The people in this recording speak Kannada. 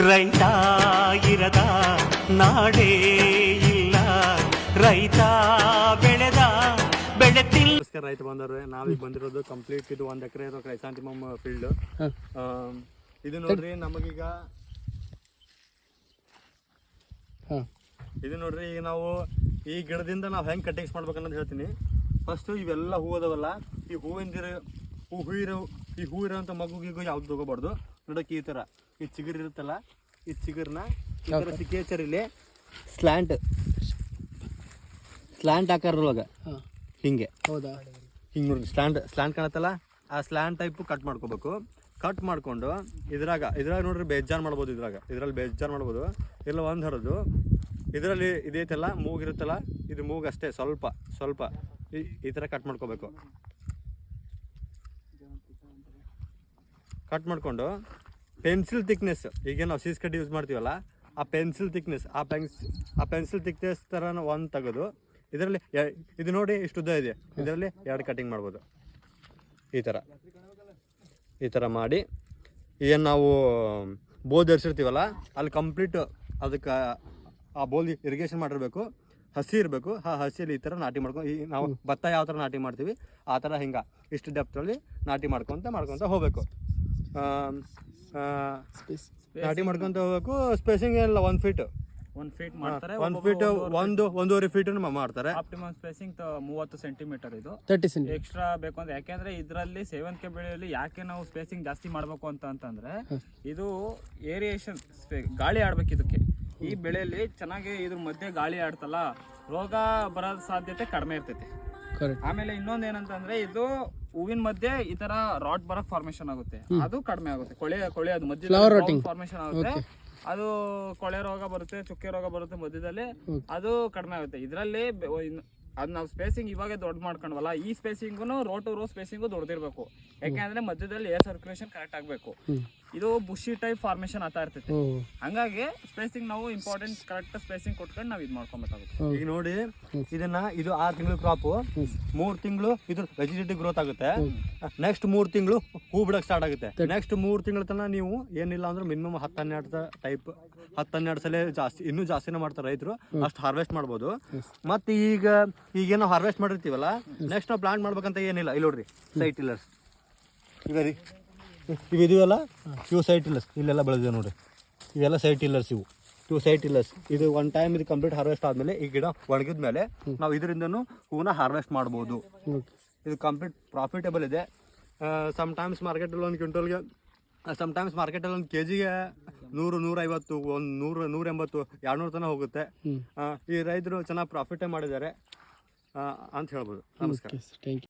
ರೈತ ಇರದ ನಾಡೇ ಇಲ್ಲ. ರೈತ ಬೆಳೆದ ಬೆಳೆ ತಿನ್ನ ನಮಸ್ಕಾರ ರೈತ ಬಂದವ್ರೆ ನಾವೀಗ ಬಂದಿರೋದು ಕಂಪ್ಲೀಟ್ ಇದು ಒಂದ್ ಎಕರೆ ಇರೋ ಕ್ರೈಸಾಂತಿಮಮ್ ಫೀಲ್ಡ್ ಇದು ನೋಡ್ರಿ ನಮಗೀಗ ಹಾಂ. ಇದು ನೋಡ್ರಿ ಈಗ ನಾವು ಈ ಗಿಡದಿಂದ ನಾವು ಹೆಂಗ್ ಕಟಿಂಗ್ಸ್ ಮಾಡ್ಬೇಕನ್ನೋದು ಹೇಳ್ತೀನಿ. ಫಸ್ಟ್ ಇವೆಲ್ಲ ಹೂ ಅದಾವಲ್ಲ ಈ ಹೂವಿಂದಿರ ಹೂ ಹೂ ಇರೋ ಈ ಹೂ ಇರೋಂಥ ಮಗು ಗಿಗು ಯಾವ್ದು ತಗೋಬಾರ್ದು? ನೋಡಕ್ಕೆ ಈ ಥರ ಈ ಚಿಗುರು ಇರುತ್ತಲ್ಲ ಈ ಚಿಗುರ್ನ ಸಿಗ್ನೇಚರ್ ಇಲ್ಲಿ ಸ್ಲ್ಯಾಂಟ್ ಸ್ಲ್ಯಾಂಟ್ ಆಕಾರದೊಳಗೆ ಹಿಂಗೆ. ಹೌದಾ? ಹಿಂಗೆ ನೋಡಿ ಸ್ಲ್ಯಾಂಡ್ ಸ್ಲ್ಯಾಂಟ್ ಕಾಣತ್ತಲ್ಲ? ಆ ಸ್ಲ್ಯಾಂಡ್ ಟೈಪ್ ಕಟ್ ಮಾಡ್ಕೋಬೇಕು. ಕಟ್ ಮಾಡ್ಕೊಂಡು ಇದ್ರಾಗ ಇದ್ರಾಗ ನೋಡ್ರಿ ಬೇಜಾರ್ ಮಾಡ್ಬೋದು ಇದ್ರಾಗ. ಇದ್ರಲ್ಲಿ ಬೇಜಾರ್ ಮಾಡ್ಬೋದು. ಇಲ್ಲ ಒಂದು ಹರಿದು ಇದರಲ್ಲಿ ಇದೈತಲ್ಲ ಮೂಗಿರುತ್ತಲ್ಲ ಇದು ಮೂಗು ಅಷ್ಟೇ ಸ್ವಲ್ಪ ಸ್ವಲ್ಪ. ಈ ಈ ಥರ ಕಟ್ ಮಾಡ್ಕೋಬೇಕು. ಕಟ್ ಮಾಡಿಕೊಂಡು ಪೆನ್ಸಿಲ್ ಥಿಕ್ನೆಸ್ ಈಗ ನಾವು ಸೀಸ್ ಕಟ್ ಯೂಸ್ ಮಾಡ್ತೀವಲ್ಲ ಆ ಪೆನ್ಸಿಲ್ ಥಿಕ್ನೆಸ್ ಆ ಪೆನ್ಸ್ ಆ ಪೆನ್ಸಿಲ್ ಥಿಕ್ನೆಸ್ ಥರ ಒಂದು ತೆಗೆದು ಇದರಲ್ಲಿ ಇದು ನೋಡಿ ಇಷ್ಟು ಉದ್ದ ಇದೆ ಇದರಲ್ಲಿ ಎರಡು ಕಟಿಂಗ್ ಮಾಡ್ಬೋದು. ಈ ಥರ ಈ ಥರ ಮಾಡಿ ಏನು ನಾವು ಬೋಲ್ ಧರಿಸಿರ್ತೀವಲ್ಲ ಅಲ್ಲಿ ಕಂಪ್ಲೀಟ್ ಅದಕ್ಕೆ ಆ ಬೋಲ್ ಇರಿಗೇಷನ್ ಮಾಡಿರಬೇಕು ಹಸಿ ಇರಬೇಕು ಆ ಹಸಿಯಲ್ಲಿ ಈ ಥರ ನಾಟಿ ಮಾಡ್ಕೊಂಡು ಈ ನಾವು ಭತ್ತ ಯಾವ ಥರ ನಾಟಿ ಮಾಡ್ತೀವಿ ಆ ಥರ ಹಿಂಗೆ ಇಷ್ಟು ಡೆಪ್ತಲ್ಲಿ ನಾಟಿ ಮಾಡ್ಕೊತ ಮಾಡ್ಕೊತ ಹೋಗಬೇಕು. ನಾಟಿ ಮಾಡ್ಕೊಂತ ಹೋಗಬೇಕು ಸ್ಪೇಸಿಂಗ್ ಏನಿಲ್ಲ ಒನ್ ಫೀಟ್ ಒಂದ್ ಫೀಟ್ ಮಾಡ್ತಾರೆ ಒಂದ್ ಫೀಟ್ ಒಂದು ಒಂದೂವರೆ ಫೀಟ್ ಮಾಡ್ತಾರೆ. ಆಪ್ಟಿಮಮ್ ಸ್ಪೇಸಿಂಗ್ ಮೂವತ್ತು ಸೆಂಟಿಮೀಟರ್ ಇದು. ತರ್ಟಿ ಸೆಂಟಿ ಎಕ್ಸ್ಟ್ರಾ ಬೇಕು ಅಂದ್ರೆ ಯಾಕೆಂದ್ರೆ ಇದರಲ್ಲಿ ಕೆ ಬೆಳೆಯಲ್ಲಿ ಯಾಕೆ ನಾವು ಸ್ಪೇಸಿಂಗ್ ಜಾಸ್ತಿ ಮಾಡ್ಬೇಕು ಅಂತ ಅಂತಂದ್ರೆ ಇದು ಏರಿಯೇಷನ್ ಗಾಳಿ ಆಡ್ಬೇಕು ಇದಕ್ಕೆ. ಈ ಬೆಳೆಯಲ್ಲಿ ಚೆನ್ನಾಗಿ ಇದ್ರ ಮಧ್ಯೆ ಗಾಳಿ ಆಡ್ತಲ್ಲ ರೋಗ ಬರೋದ್ ಸಾಧ್ಯತೆ ಕಡಿಮೆ ಇರ್ತೈತಿ. ಆಮೇಲೆ ಇನ್ನೊಂದ್ ಏನಂತಂದ್ರೆ ಇದು ಹೂವಿನ ಮಧ್ಯೆ ಈ ತರ ರಾಟ್ ಬರಕ್ ಫಾರ್ಮೇಶನ್ ಆಗುತ್ತೆ. ಅದು ಕಡಿಮೆ ಆಗುತ್ತೆ. ಕೊಳೆ ಕೊಳೆ ಅದು ಮಧ್ಯೆ. ಫಾರ್ಮೇಶನ್ ಆಗುತ್ತೆ. ಅದು ಕೊಳೆ ರೋಗ ಬರುತ್ತೆ ಚುಕ್ಕೆ ರೋಗ ಬರುತ್ತೆ ಮಧ್ಯದಲ್ಲಿ. ಅದು ಕಡಿಮೆ ಆಗುತ್ತೆ. ಇದರಲ್ಲಿ ಅದ್ ನಾವು ಸ್ಪೇಸಿಂಗ್ ಇವಾಗ ದೊಡ್ಡ ಮಾಡ್ಕೊಂಡ್ವಲ್ಲ ಈ spacing row to row spacing ದೊಡ್ಡದಿರ್ಬೇಕು ಯಾಕೆಂದ್ರೆ ಮಧ್ಯದಲ್ಲಿ ಏರ್ ಸರ್ಕ್ಯುಲೇಷನ್ ಕರೆಕ್ಟ್ ಆಗ್ಬೇಕು. ಇದು ಬುಷಿ ಟೈಪ್ ಫಾರ್ಮೇಶನ್ ಆತ ಇರ್ತೈತಿ. ಹಂಗಾಗಿ ಸ್ಪೇಸಿಂಗ್ ನಾವು ಇಂಪಾರ್ಟೆಂಟ್ ಕರೆಕ್ಟ್ ಸ್ಪೇಸಿಂಗ್ ಕೊಟ್ಕೊಂಡು ನಾವು ಇದು ಮಾಡ್ಕೊಬೇಕಾಗುತ್ತೆ. ಈಗ ನೋಡಿ ಇದನ್ನ ಇದು ಆರು ತಿಂಗಳು ಕ್ರಾಪ್ ಮೂರು ತಿಂಗಳು ಇದು ವೆಜಿಟೇಟಿವ್ ಗ್ರೋತ್ ಆಗುತ್ತೆ. ನೆಕ್ಸ್ಟ್ ಮೂರು ತಿಂಗಳು ಹೂ ಬಿಡಕ್ ಸ್ಟಾರ್ಟ್ ಆಗುತ್ತೆ. ನೆಕ್ಸ್ಟ್ ಮೂರು ತಿಂಗಳ ತನಕ ನೀವು ಏನಿಲ್ಲ ಅಂದ್ರೆ ಮಿನಿಮಮ್ ಹತ್ತು ಹನ್ನೆರಡು ಟೈಪ್ ಹತ್ತು ಹನ್ನೆರಡು ಸಲ ಜಾಸ್ತಿ ಇನ್ನೂ ಜಾಸ್ತಿನೇ ಮಾಡ್ತಾರೆ ರೈತರು. ಅಷ್ಟು ಹಾರ್ವೆಸ್ಟ್ ಮಾಡ್ಬೋದು. ಮತ್ತೆ ಈಗ ಈಗೇನೋ ಹಾರ್ವೆಸ್ಟ್ ಮಾಡಿರ್ತೀವಲ್ಲ? ನೆಕ್ಸ್ಟ್ ನಾವು ಪ್ಲಾಂಟ್ ಮಾಡ್ಬೇಕಂತ ಏನಿಲ್ಲ. ಇಲ್ಲಿ ನೋಡ್ರಿ ಸೈಟ್ ಟಿಲ್ಲರ್ಸ್ ಈಗ ರೀ. ಇವು ಇದೀವಲ್ಲ ಇವು ಸೈಟ್ ಟಿಲ್ಲರ್ಸ್ ಇಲ್ಲೆಲ್ಲ ಬೆಳೆದಿದೆ ನೋಡ್ರಿ. ಇವೆಲ್ಲ ಸೈಟ್ ಟಿಲ್ಲರ್ಸ್ ಇವು. ಇವು ಸೈಟ್ ಟಿಲ್ಲರ್ಸ್ ಇದು ಒನ್ ಟೈಮ್ ಇದು ಕಂಪ್ಲೀಟ್ ಹಾರ್ವೆಸ್ಟ್ ಆದಮೇಲೆ ಈ ಗಿಡ ಒಣಗಿದ ಮೇಲೆ ನಾವು ಇದರಿಂದನೂ ಹೂವನ್ನ ಹಾರ್ವೆಸ್ಟ್ ಮಾಡ್ಬೋದು. ಇದು ಕಂಪ್ಲೀಟ್ ಪ್ರಾಫಿಟೇಬಲ್ ಇದೆ. ಸಮ್ ಟೈಮ್ಸ್ ಮಾರ್ಕೆಟಲ್ಲಿ ಒಂದು ಕ್ವಿಂಟಲ್ಗೆ ಸಮ್ ಟೈಮ್ಸ್ ಮಾರ್ಕೆಟಲ್ಲಿ ಒಂದು ಕೆ ಜಿಗೆ ನೂರು ನೂರೈವತ್ತು ಒಂದು ನೂರು ನೂರ ಎಂಬತ್ತು ಎರಡುನೂರು ತನಕ ಹೋಗುತ್ತೆ. ಈ ರೈತರು ಚೆನ್ನಾಗಿ ಪ್ರಾಫಿಟೇ ಮಾಡಿದ್ದಾರೆ. ಅಂತ ಹೇಳ್ಬೋದು. ನಮಸ್ಕಾರ. Thank you